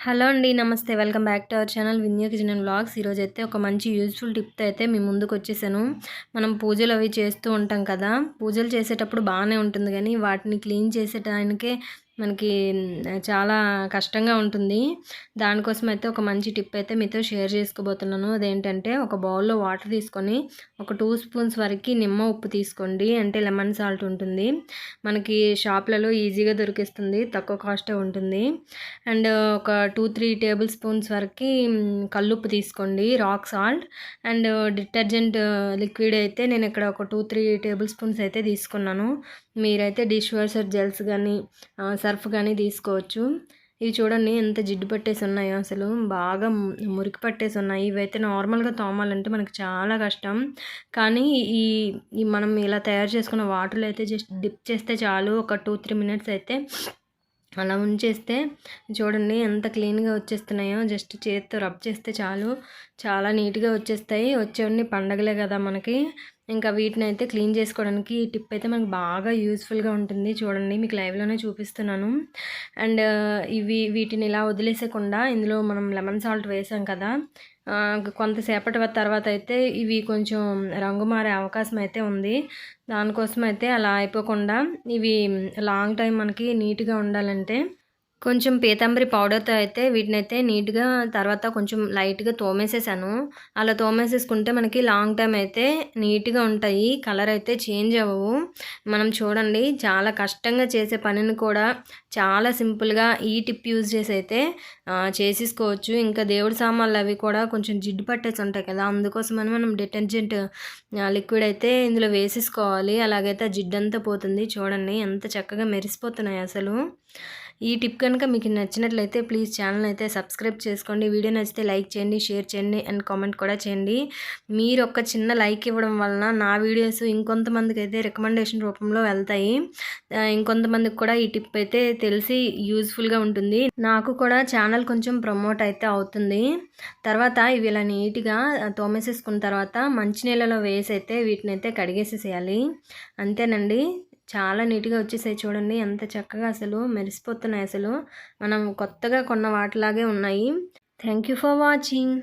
Hello అండి నమస్తే. Welcome back to our channel విన్యూ kitchen and blogs ఈరోజు అయితే ఒక మంచి యూజ్ఫుల్ టిప్తో అయితే మీ ముందుకు వచ్చేసాను. మనం పూజలు అవి చేస్తూ ఉంటాం కదా. పూజలు చేసేటప్పుడు బాగానే ఉంటుంది కానీ వాటిని క్లీన్ చేసేటానికే మనకి చాలా కష్టంగా ఉంటుంది. దానికోసం అయితే ఒక మంచి టిప్ అయితే మీతో షేర్ చేసుకోబోతున్నాను. అదేంటంటే ఒక బౌల్లో వాటర్ తీసుకొని ఒక టూ స్పూన్స్ వరకు నిమ్మ ఉప్పు తీసుకోండి. అంటే లెమన్ సాల్ట్ ఉంటుంది. మనకి షాప్లలో ఈజీగా దొరికిస్తుంది. తక్కువ కాస్టే ఉంటుంది. అండ్ ఒక టూ త్రీ టేబుల్ స్పూన్స్ వరకు కల్లుప్పు తీసుకోండి. Rock salt. And detergent liquid అయితే నేను ఇక్కడ ఒక టూ త్రీ టేబుల్ స్పూన్స్ అయితే తీసుకున్నాను. మీరైతే డిష్ వాషర్ జెల్స్ కానీ సర్ఫ్ కానీ తీసుకోవచ్చు. ఇవి చూడండి ఎంత జిడ్డు పట్టేసి ఉన్నాయో అసలు. బాగా మురికి పట్టేసి ఉన్నాయి. ఇవైతే నార్మల్గా తోమాలంటే మనకు చాలా కష్టం. కానీ ఈ మనం ఇలా తయారు చేసుకున్న వాటర్లో అయితే జస్ట్ డిప్ చేస్తే చాలు. ఒక టూ త్రీ మినిట్స్ అయితే అలా ఉంచేస్తే చూడండి ఎంత క్లీన్గా వచ్చేస్తున్నాయో. జస్ట్ చేతితో రబ్ చేస్తే చాలు. చాలా నీట్గా వచ్చేస్తాయి. వచ్చేవన్నీ పండగలే కదా మనకి. ఇంకా వీటిని అయితే క్లీన్ చేసుకోవడానికి ఈ టిప్ అయితే మనకు బాగా యూస్ఫుల్గా ఉంటుంది. చూడండి మీకు లైవ్లోనే చూపిస్తున్నాను. అండ్ ఇవి వీటిని ఇలా వదిలేసకుండా ఇందులో మనం లెమన్ సాల్ట్ వేసాం కదా కొంతసేపటి తర్వాత అయితే ఇవి కొంచెం రంగు మారే అవకాశం అయితే ఉంది. దానికోసం అయితే అలా అయిపోకుండా ఇవి లాంగ్ టైం మనకి నీట్గా ఉండాలంటే కొంచెం పీతాంబరి పౌడర్తో అయితే వీటిని అయితే నీట్గా తర్వాత కొంచెం లైట్గా తోమేసేసాను. అలా తోమేసేసుకుంటే మనకి లాంగ్ టైం అయితే నీట్గా ఉంటాయి. కలర్ అయితే చేంజ్ అవ్వవు. మనం చూడండి చాలా కష్టంగా చేసే పనిని కూడా చాలా సింపుల్గా ఈ టిప్ యూజ్ చేసి అయితే చేసేసుకోవచ్చు. ఇంకా దేవుడి సామాన్లు అవి కూడా కొంచెం జిడ్డు పట్టేసి ఉంటాయి కదా అందుకోసమని మనం డిటర్జెంట్ లిక్విడ్ అయితే ఇందులో వేసేసుకోవాలి. అలాగైతే ఆ జిడ్డంతా పోతుంది. చూడండి ఎంత చక్కగా మెరిసిపోతున్నాయి అసలు. ఈ టిప్ కనుక మీకు నచ్చినట్లయితే ప్లీజ్ ఛానల్ అయితే సబ్స్క్రైబ్ చేసుకోండి. వీడియో నచ్చితే లైక్ చేయండి షేర్ చేయండి అండ్ కామెంట్ కూడా చేయండి. మీరు ఒక చిన్న లైక్ ఇవ్వడం వలన నా వీడియోస్ ఇంకొంతమందికి అయితే రికమెండేషన్ రూపంలో వెళ్తాయి. ఇంకొంతమందికి కూడా ఈ టిప్ అయితే తెలిసి యూజ్ఫుల్గా ఉంటుంది. నాకు కూడా ఛానల్ కొంచెం ప్రమోట్ అయితే అవుతుంది. తర్వాత ఇవి ఇలా నీట్గా తోమేసేసుకున్న తర్వాత మంచినీళ్ళలో వేసి అయితే వీటిని అయితే కడిగేసేసేయాలి. అంతేనండి. చాలా నీట్గా వచ్చేసాయి చూడండి. ఎంత చక్కగా అసలు మెరిసిపోతున్నాయి అసలు. మనం కొత్తగా కొన్న వాటిలాగే ఉన్నాయి. Thank you for watching.